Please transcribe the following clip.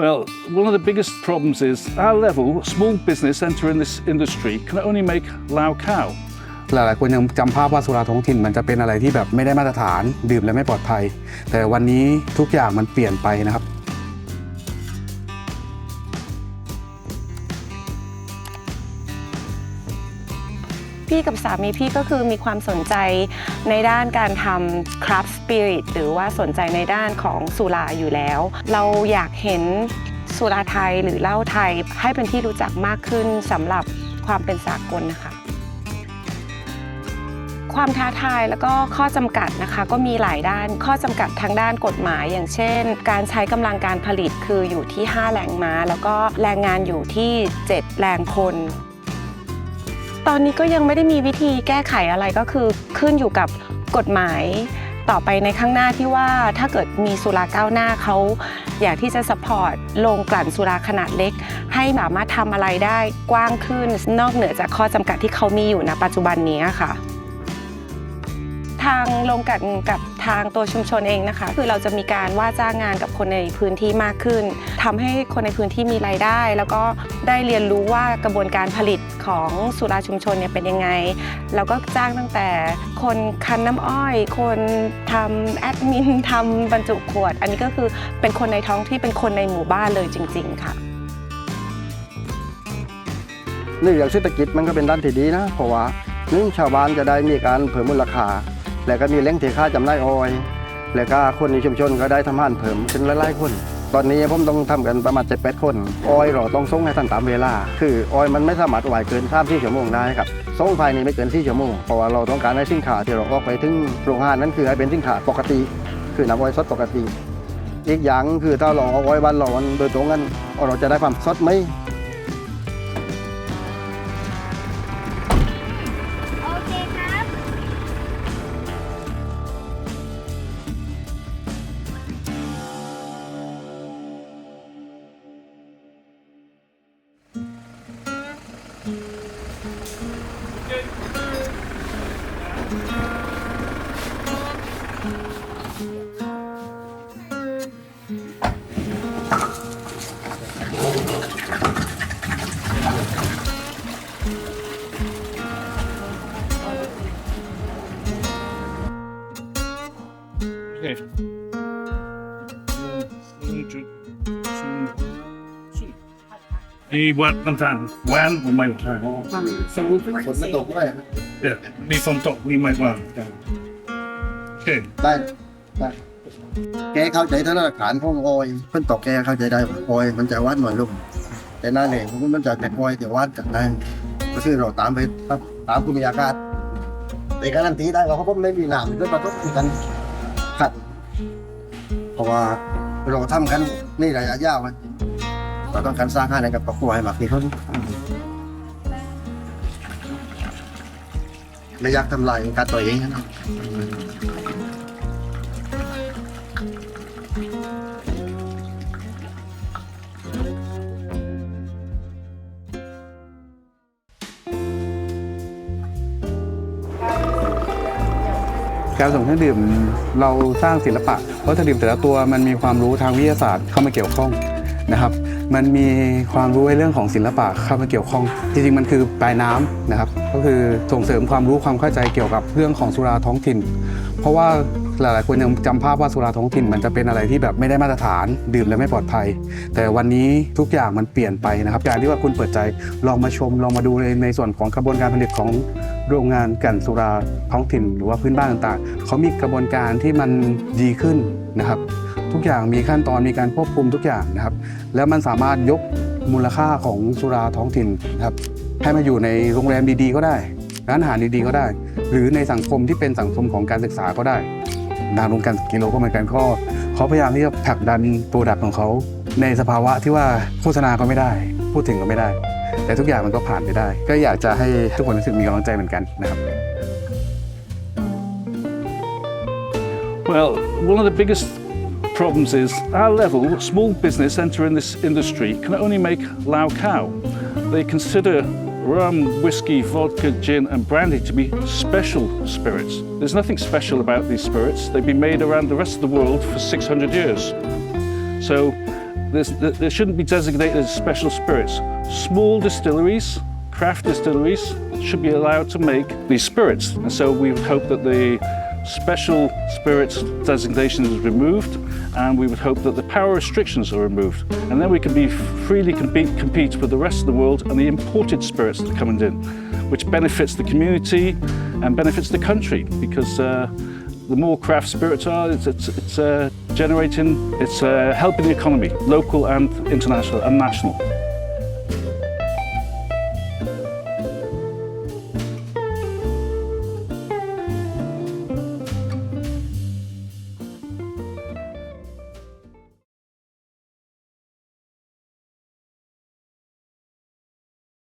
Well, one of the biggest problems is our level, small business entering this industry can only make Lao cow. หลายๆคนยังจำภาพว่าสุราท้องถิ่นมันจะเป็นอะไรที่แบบไม่ได้มาตรฐานดื่มแล้วไม่ปลอดภัย แต่วันนี้ทุกอย่างมันเปลี่ยนไปนะครับ พี่กับสามีพี่ก็คือมีความสนใจในด้านการทำคราฟต์สปิริตหรือว่าสนใจในด้านของสุราอยู่แล้ว เราอยากเห็นสุราไทยหรือเหล้าไทยให้เป็นที่รู้จักมากขึ้นสำหรับความเป็นสากลนะคะความท้าทายแล้วก็ข้อจำกัดนะคะ ก็มีหลายด้านข้อจำกัดทางด้านกฎหมาย อย่างเช่น การใช้กำลังการผลิตคืออยู่ที่ 5 แรงม้า แล้วก็แรงงานอยู่ที่ 7 แรงคน ตอนนี้ก็ยังไม่ได้มีวิธีแก้ไขอะไรก็คือขึ้นอยู่กับกฎหมายต่อไปในข้างหน้าที่ว่าถ้าเกิดมีสุราก้าวหน้าเขาอยากที่จะสปอร์ตลงกลั่นสุราขนาดเล็ก ให้สามารถทำอะไรได้กว้างขึ้น นอกเหนือจากข้อจำกัดที่เขามีอยู่ณปัจจุบันนี้ค่ะ ทางโรงกลั่นกับ ทางตัวชุมชนเองนะคะ คือเราจะมีการว่าจ้างงานกับคนในพื้นที่มากขึ้นทำให้คนในพื้นที่มีรายได้ แล้วก็ได้เรียนรู้ว่ากระบวนการผลิตของสุราชุมชนเนี่ยเป็นยังไงแล้วก็จ้างตั้งแต่คนคั้นน้ำอ้อย คนทำแอดมินทำบรรจุขวด อันนี้ก็คือเป็นคนในท้องที่เป็นคนในหมู่บ้านเลยจริง ๆ ค่ะในเรื่องเศรษฐกิจมันก็เป็นด้านที่ดีนะ เพราะว่านึ่งชาวบ้านจะได้มีการเพิ่มมูลค่า แล้วก็มีแหล่งเทค่าจำหน่ายออย แล้วก็คนในชุมชนก็ได้ทำให้เพิ่มเป็นหลายๆคน ตอนนี้ผมต้องทำกันประมาณเจ็ดแปดคน ออยล์เราต้องส่งให้ท่านตามเวลา คือออยมันไม่สามารถไหวเกินสามที่ชั่วโมงได้ครับส่งภายในไม่เกินสี่ชั่วโมง เพราะว่าเราต้องการให้สินค้าที่เราออกไปถึงโรงงานนั้นคือให้เป็นสินค้าปกติ คือน้ำออยสดปกติ อีกอย่างคือถ้าเราเอาออยบ้านเรามันโดยตรงกันเราจะได้ความสดไหม 네. 중중 중국 Ni wat man tan wan och man tan. ฝนไม่ตกด้วย Ja, ni får inte ni man wan. Okej. ได้ได้แกเข้าใจธนาคารของออยเพิ่นตอกแกเข้าใจได้ว่าออยมันจะวัดหน่อยลูกแต่หน้าเหลงมันจะเป็นออยแต่วัดจากนั้นก็คือเราตามไปตามภูมิอากาศแต่การันตีได้เราเพราะว่าไม่มีน้ำด้วยประทบกันขัด เพราะว่าเราทำกันนี่ระยะยาวมัน เราต้องการสร้างค่าในกับครอบครัวให้มากที่สุดไม่อยากทำลายการตัวเองนะครับการส่งเครื่องดื่มเราสร้างศิลปะวัตถุดิบแต่ละตัวมันมีความรู้ทางวิทยาศาสตร์เข้ามาเกี่ยวข้องนะครับ มันมีความรู้ในเรื่องของศิลปะเข้ามาเกี่ยวข้อง จริงๆ มันคือปลายน้ำนะครับ ก็คือส่งเสริมความรู้ความเข้าใจเกี่ยวกับเรื่องของสุราท้องถิ่น เพราะว่าหลายๆคนยังจำภาพว่าสุราท้องถิ่นมันจะเป็นอะไรที่แบบไม่ได้มาตรฐานดื่มแล้วไม่ปลอดภัย แต่วันนี้ทุกอย่างมันเปลี่ยนไปนะครับ การที่ว่าคุณเปิดใจลองมาชมลองมาดูในในส่วนของกระบวนการผลิตของโรงงานกันสุราท้องถิ่น หรือว่าพื้นบ้านต่างๆเขามีกระบวนการที่มันดีขึ้นนะครับ ทุกอย่างมีขั้นตอนมีการควบคุมทุกอย่างนะครับ แล้วมันสามารถยกมูลค่าของสุราท้องถิ่นนะครับให้มาอยู่ในโรงแรมดีๆ ก็ได้ ร้านอาหารดีๆ ก็ได้ หรือในสังคมที่เป็นสังคมของการศึกษาก็ได้นางโรงการกิโลก็เหมือนกันก็เขาพยายามที่จะผลักดันโปรดักต์ของเขา ในสภาวะที่ว่าโฆษณาก็ไม่ได้ พูดถึงก็ไม่ได้ แต่ทุกอย่างมันก็ผ่านไปได้ ก็อยากจะให้ทุกคนรู้สึกมีกำลังใจเหมือนกันนะครับ Well, one of the biggest problems is our level, small business entering this industry can only make Lao cow. They consider rum, whiskey, vodka, gin, and brandy to be special spirits. There's nothing special about these spirits. They've been made around the rest of the world for 600 years. So there shouldn't be designated as special spirits. Small distilleries, craft distilleries, should be allowed to make these spirits. And so we hope that the special spirits designation is removed and we would hope that the power restrictions are removed. And then we can be freely compete, compete with the rest of the world and the imported spirits that are coming in, which benefits the community and benefits the country because uh, the more craft spirits are, it's, it's, it's uh, generating, it's uh, helping the economy, local and international and national.